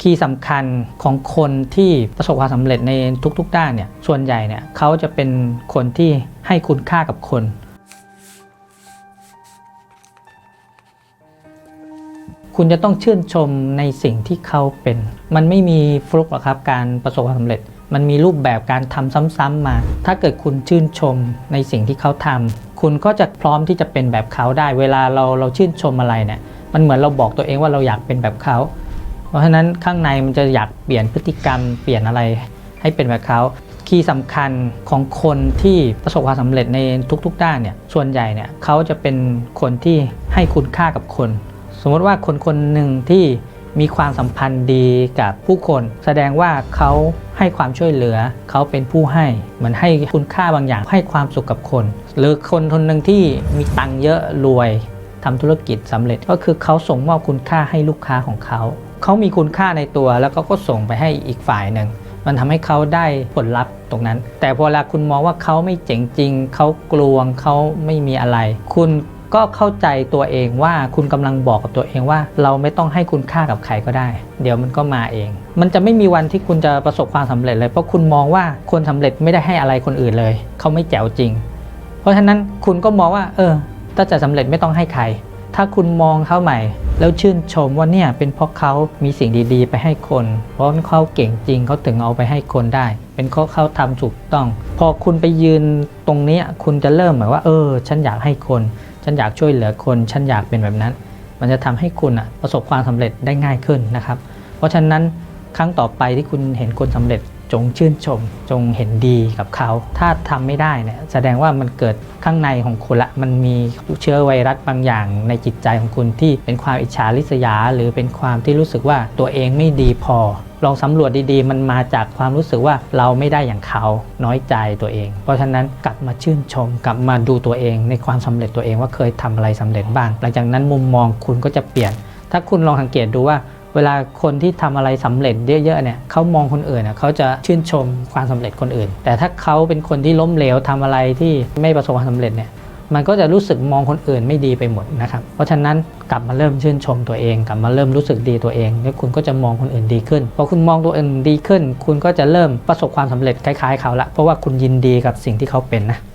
คีย์สำคัญของคนที่ประสบความสำเร็จในทุกๆ ด้านเนี่ยส่วนใหญ่เนี่ยเขาจะเป็นคนที่ให้คุณค่ากับคน คุณจะต้องชื่นชมในสิ่งที่เขาเป็น มันไม่มีฟลุกหรอกครับการประสบความสำเร็จ มันมีรูปแบบการทำซ้ำๆมา ถ้าเกิดคุณชื่นชมในสิ่งที่เขาทำคุณก็จะพร้อมที่จะเป็นแบบเขาได้ เวลาเราเราชื่นชมอะไรเนี่ยมันเหมือนเราบอกตัวเองว่าเราอยากเป็นแบบเขา เพราะฉะนั้นข้างในมันจะอยากเปลี่ยนพฤติกรรม เปลี่ยนอะไรให้เป็นแบบเขาคีย์สำคัญของคนที่ประสบความสำเร็จในทุกๆ ด้านเนี่ยส่วนใหญ่เนี่ยเขาจะเป็นคนที่ให้คุณค่ากับคน สมมติว่าคนคนหนึ่งที่มีความสัมพันธ์ดีกับผู้คน แสดงว่าเขาให้ความช่วยเหลือ เขาเป็นผู้ให้ เหมือนให้คุณค่าบางอย่างให้ความสุขกับคน หรือคนคนหนึ่งที่มีตังค์เยอะรวยทำธุรกิจสำเร็จก็คือเขาส่งมอบคุณค่าให้ลูกค้าของเขา เขามีคุณค่าในตัวแล้วก็ก็ส่งไปให้อีกฝ่ายหนึ่งมันทำให้เขาได้ผลลัพธ์ตรงนั้น แต่พอเวลาคุณมองว่าเขาไม่เจ๋งจริง เขากลวงเขาไม่มีอะไร คุณก็เข้าใจตัวเองว่าคุณกำลังบอกกับตัวเองว่า เราไม่ต้องให้คุณค่ากับใครก็ได้ เดี๋ยวมันก็มาเอง มันจะไม่มีวันที่คุณจะประสบความสำเร็จเลยเพราะคุณมองว่าคนสำเร็จไม่ได้ให้อะไรคนอื่นเลย เขาไม่แจ๋วจริง เพราะฉะนั้นคุณก็มองว่า เออ ถ้าจะสำเร็จไม่ต้องให้ใคร ถ้าคุณมองเขาใหม่ แล้วชื่นชมว่าเนี่ยเป็นเพราะเขามีสิ่งดีๆ ไปให้คน เพราะเขาเก่งจริงเขาถึงเอาไปให้คนได้ เป็นเพราะเขาทำถูกต้อง พอคุณไปยืนตรงนี้คุณจะเริ่มเหมือนว่า เออ ฉันอยากให้คน ฉันอยากช่วยเหลือคน ฉันอยากเป็นแบบนั้น มันจะทำให้คุณอะประสบความสำเร็จได้ง่ายขึ้นนะครับ เพราะฉะนั้นครั้งต่อไปที่คุณเห็นคนสำเร็จ จงชื่นชม จงเห็นดีกับเขา ถ้าทำไม่ได้เนี่ยแสดงว่ามันเกิดข้างในของคุณละ มันมีเชื้อไวรัสบางอย่างในจิตใจของคุณที่เป็นความอิจฉาริษยา หรือเป็นความที่รู้สึกว่าตัวเองไม่ดีพอ ลองสำรวจดีๆ มันมาจากความรู้สึกว่าเราไม่ได้อย่างเขา น้อยใจตัวเอง เพราะฉะนั้นกลับมาชื่นชม กลับมาดูตัวเอง ในความสำเร็จตัวเองว่าเคยทำอะไรสำเร็จบ้าง หลังจากนั้นมุมมองคุณก็จะเปลี่ยน ถ้าคุณลองสังเกตดูว่า เวลาคนที่ทำอะไรสำเร็จเยอะๆเนี่ยเขามองคนอื่นเขาจะชื่นชมความสำเร็จคนอื่น แต่ถ้าเขาเป็นคนที่ล้มเหลวทำอะไรที่ไม่ประสบความสำเร็จเนี่ยมันก็จะรู้สึกมองคนอื่นไม่ดีไปหมดนะครับ เพราะฉะนั้นกลับมาเริ่มชื่นชมตัวเอง กลับมาเริ่มรู้สึกดีตัวเอง แล้วคุณก็จะมองคนอื่นดีขึ้นพอคุณมองตัวเองดีขึ้น คุณก็จะเริ่มประสบความสำเร็จคล้ายๆเขาละเพราะว่าคุณยินดีกับสิ่งที่เขาเป็นนะ